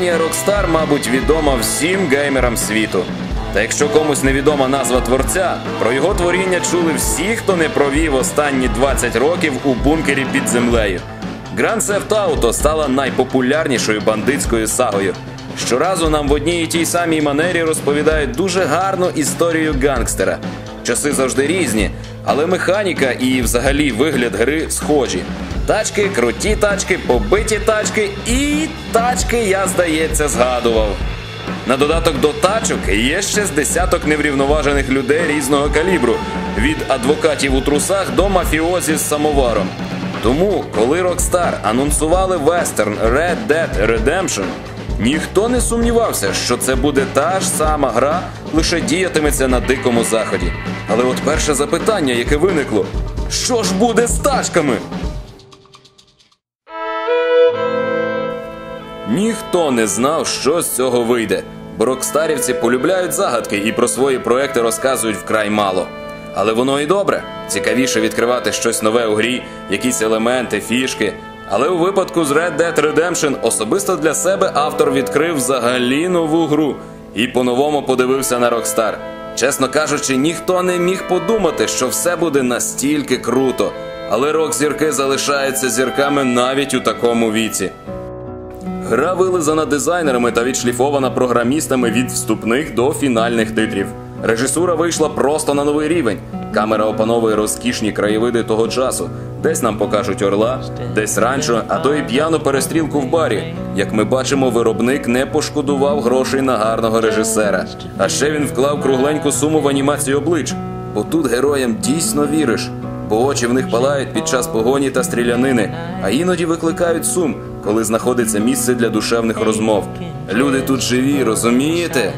Компанія Rockstar, мабуть, відома всім геймерам світу. Та якщо комусь невідома назва творця, про його творіння чули всі, хто не провів останні 20 років у бункері під землею. Grand Theft Auto стала найпопулярнішою бандитською сагою. Щоразу нам в одній і тій самій манері розповідають дуже гарну історію гангстера. Часи завжди різні, але механіка і взагалі вигляд гри схожі. Тачки, круті тачки, побиті тачки і тачки, я здається, згадував. На додаток до тачок є ще з десяток неврівноважених людей різного калібру, від адвокатів у трусах до мафіозі з самоваром. Тому, коли Rockstar анонсували вестерн Red Dead Redemption, ніхто не сумнівався, що це буде та ж сама гра, лише діятиметься на дикому заході. Але от перше запитання, яке виникло: що ж буде з тачками? Ніхто не знав, що з цього вийде, бо рокстарівці полюбляють загадки і про свої проекти розказують вкрай мало. Але воно і добре. Цікавіше відкривати щось нове у грі, якісь елементи, фішки. Але у випадку з Red Dead Redemption особисто для себе автор відкрив взагалі нову гру і по-новому подивився на Rockstar. Чесно кажучи, ніхто не міг подумати, що все буде настільки круто. Але рок-зірки залишаються зірками навіть у такому віці. Гра вилизана дизайнерами та відшліфована програмістами від вступних до фінальних титрів. Режисура вийшла просто на новий рівень. Камера опановує розкішні краєвиди того часу. Десь нам покажуть орла, десь ранчо, а то і п'яну перестрілку в барі. Як ми бачимо, виробник не пошкодував грошей на гарного режисера. А ще він вклав кругленьку суму в анімацію облич. Бо тут героям дійсно віриш, бо очі в них палають під час погоні та стрілянини, а іноді викликають сум, коли знаходиться місце для душевних розмов. Люди тут живі, розумієте?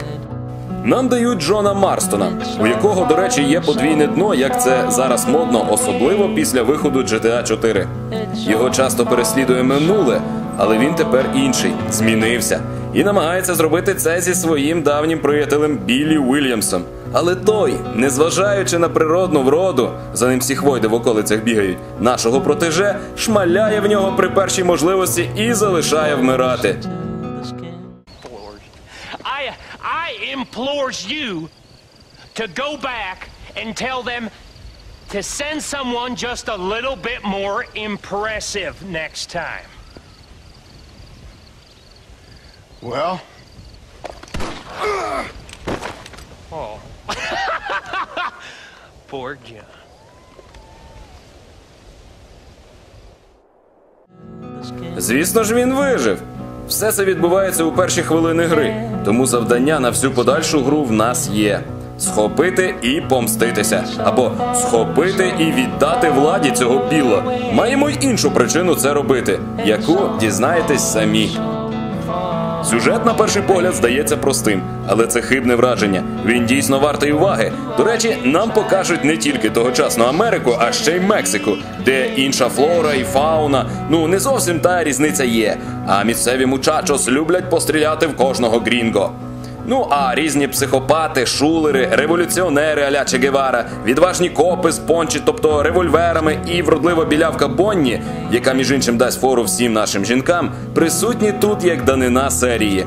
Нам дають Джона Марстона, у якого, до речі, є подвійне дно, як це зараз модно, особливо після виходу GTA 4. Його часто переслідує минуле, але він тепер інший, змінився і намагається зробити це зі своїм давнім приятелем Біллі Уільямсом. Але той, незважаючи на природну вроду, за ним всі хвойди в околицях бігають, нашого протеже шмаляє в нього при першій можливості і залишає вмирати. I I implores you to go back and tell them to send someone just a little bit more impressive next time. Well, Oh. Poor John. Звісно ж, він вижив. Все це відбувається у перші хвилини гри, тому завдання на всю подальшу гру в нас є: схопити і помститися, або схопити і віддати владі цього біла. Маємо й іншу причину це робити, яку дізнаєтесь самі. Сюжет на перший погляд здається простим, але це хибне враження. Він дійсно вартий уваги. До речі, нам покажуть не тільки тогочасну Америку, а ще й Мексику, де інша флора і фауна. Ну не зовсім та різниця є. А місцеві мучачос люблять постріляти в кожного грінго. Ну а різні психопати, шулери, революціонери аля Че Гевара, відважні копи з пончі, тобто револьверами, і вродлива білявка Бонні, яка між іншим дасть фору всім нашим жінкам, присутні тут як данина серії.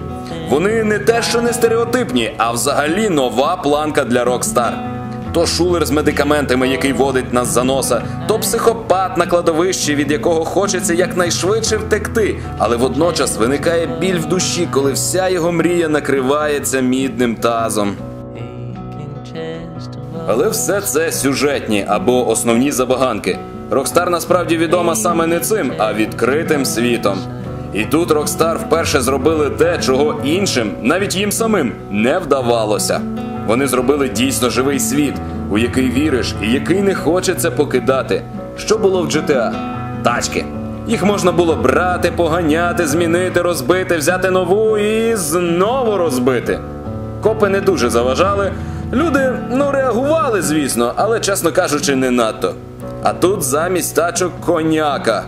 Вони не те, що не стереотипні, а взагалі нова планка для Rockstar. То шулер з медикаментами, який водить нас за носа, то психопат на кладовищі, від якого хочеться якнайшвидше втекти, але водночас виникає біль в душі, коли вся його мрія накривається мідним тазом. Але все це сюжетні або основні забаганки. Рокстар насправді відома саме не цим, а відкритим світом. І тут Rockstar вперше зробили те, чого іншим, навіть їм самим, не вдавалося. Вони зробили дійсно живий світ, у який віриш і який не хочеться покидати. Що було в GTA? Тачки. Їх можна було брати, поганяти, змінити, розбити, взяти нову і знову розбити. Копи не дуже заважали. Люди ну реагували, звісно, але, чесно кажучи, не надто. А тут замість тачок коняка.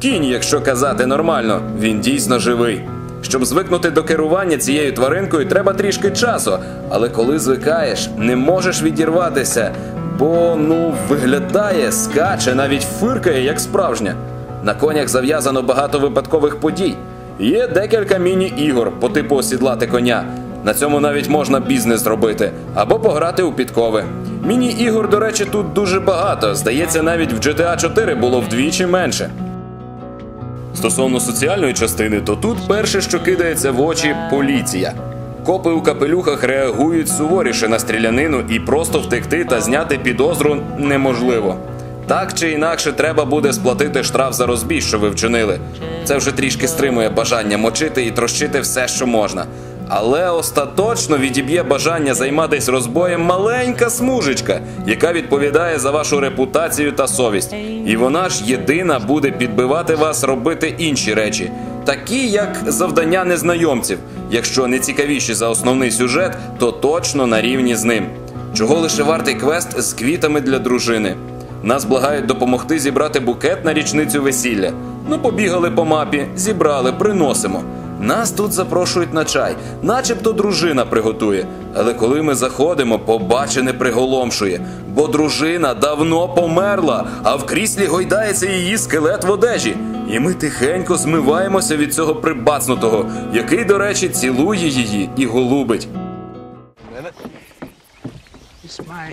Кінь, якщо казати нормально, він дійсно живий. Щоб звикнути до керування цією тваринкою, треба трішки часу, але коли звикаєш, не можеш відірватися, бо ну виглядає, скаче, навіть фиркає, як справжня. На конях зав'язано багато випадкових подій. Є декілька міні-ігор по типу осідлати коня. На цьому навіть можна бізнес зробити або пограти у підкови. Міні-ігор, до речі, тут дуже багато. Здається, навіть в GTA 4 було вдвічі менше. Стосовно соціальної частини, то тут перше, що кидається в очі поліція. Копи у капелюхах реагують суворіше на стрілянину і просто втекти та зняти підозру неможливо. Так чи інакше треба буде сплатити штраф за розбій, що ви вчинили. Це вже трішки стримує бажання мочити і трощити все, що можна. Але остаточно відіб'є бажання займатися розбоєм маленька смужечка, яка відповідає за вашу репутацію та совість. І вона ж єдина буде підбивати вас робити інші речі, такі як завдання незнайомців. Якщо не цікавіші за основний сюжет, то точно на рівні з ним. Чого лише вартий квест з квітами для дружини. Нас благають допомогти зібрати букет на річницю весілля. Ну, побігали по мапі, зібрали, приносимо. Нас тут запрошують на чай, начебто дружина приготує. Але коли ми заходимо, побачене приголомшує, бо дружина давно померла, а в кріслі гойдається її скелет в одежі. І ми тихенько змиваємося від цього прибацнутого, який, до речі, цілує її і голубить. It's my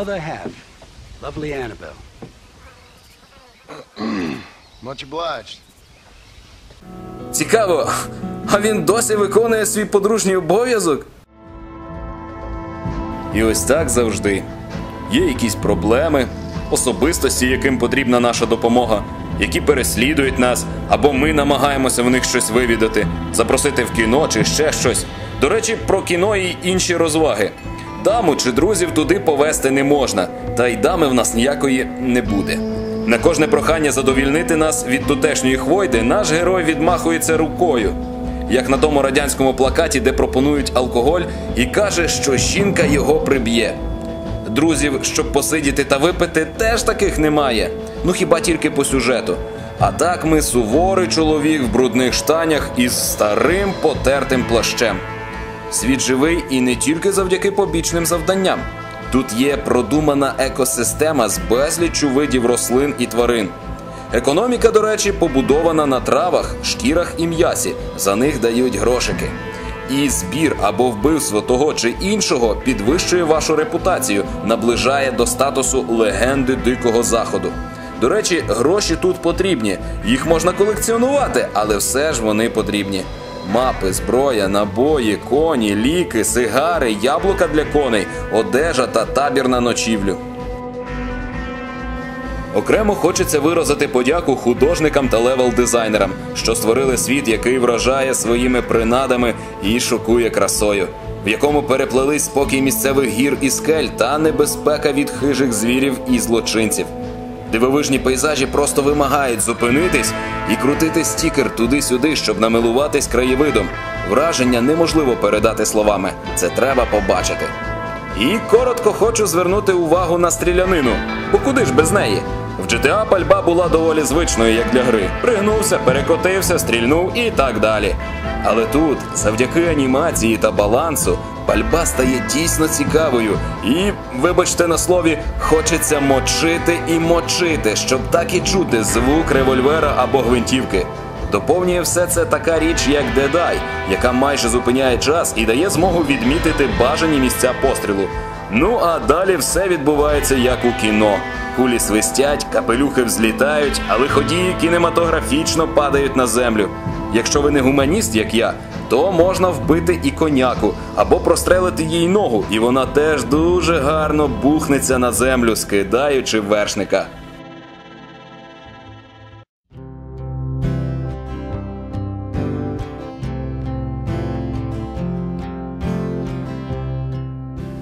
other half, lovely Annabelle. Much obliged. Цікаво, а він досі виконує свій подружній обов'язок? І ось так завжди. Є якісь проблеми, особистості, яким потрібна наша допомога, які переслідують нас, або ми намагаємося в них щось вивідати, запросити в кіно чи ще щось. До речі, про кіно і інші розваги. Даму чи друзів туди повести не можна, та й дами в нас ніякої не буде. На кожне прохання задовільнити нас від тутешньої хвойди наш герой відмахується рукою, як на тому радянському плакаті, де пропонують алкоголь, і каже, що жінка його приб'є. Друзів, щоб посидіти та випити, теж таких немає. Ну хіба тільки по сюжету. А так ми суворий чоловік в брудних штанях із старим потертим плащем. Світ живий і не тільки завдяки побічним завданням. Тут є продумана екосистема з безліччю видів рослин і тварин. Економіка, до речі, побудована на травах, шкірах і м'ясі. За них дають грошики. І збір або вбивство того чи іншого підвищує вашу репутацію, наближає до статусу легенди дикого заходу. До речі, гроші тут потрібні. Їх можна колекціонувати, але все ж вони потрібні. Мапи, зброя, набої, коні, ліки, сигари, яблука для коней, одежа та табір на ночівлю. Окремо хочеться виразити подяку художникам та левел-дизайнерам, що створили світ, який вражає своїми принадами і шокує красою, в якому переплелись спокій місцевих гір і скель та небезпека від хижих звірів і злочинців. Дивовижні пейзажі просто вимагають зупинитись і крутити стікер туди-сюди, щоб намилуватись краєвидом. Враження неможливо передати словами. Це треба побачити. І коротко хочу звернути увагу на стрілянину. Бо куди ж без неї? В GTA пальба була доволі звичною, як для гри. Пригнувся, перекотився, стрільнув і так далі. Але тут, завдяки анімації та балансу, пальба стає дійсно цікавою. І, вибачте на слові, хочеться мочити і мочити, щоб так і чути звук револьвера або гвинтівки. Доповнює все це така річ, як Дедай, яка майже зупиняє час і дає змогу відмітити бажані місця пострілу. Ну а далі все відбувається як у кіно. Кулі свистять, капелюхи взлітають, а лиходії кінематографічно падають на землю. Якщо ви не гуманіст, як я, то можна вбити і коняку або прострелити їй ногу, і вона теж дуже гарно бухнеться на землю, скидаючи вершника.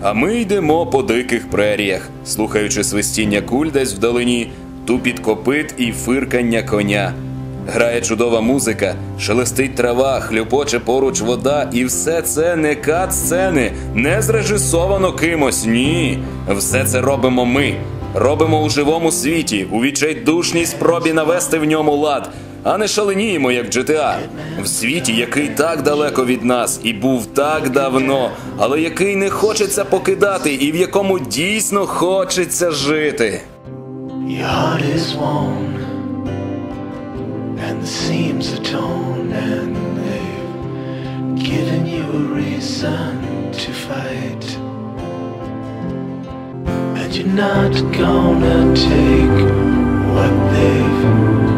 А ми йдемо по диких преріях, слухаючи свистіння куль десь вдалині, тупіт копит і фиркання коня. Грає чудова музика, шелестить трава, хлюпоче поруч вода, і все це не кат-сцени, не зрежисовано кимось. Ні. Все це робимо ми. Робимо у живому світі, у відчайдушній спробі навести в ньому лад, а не шаленіємо, як GTA. В світі, який так далеко від нас і був так давно, але який не хочеться покидати, і в якому дійсно хочеться жити. and atoned, and they've given you a reason to fight. And you're not gonna take what they've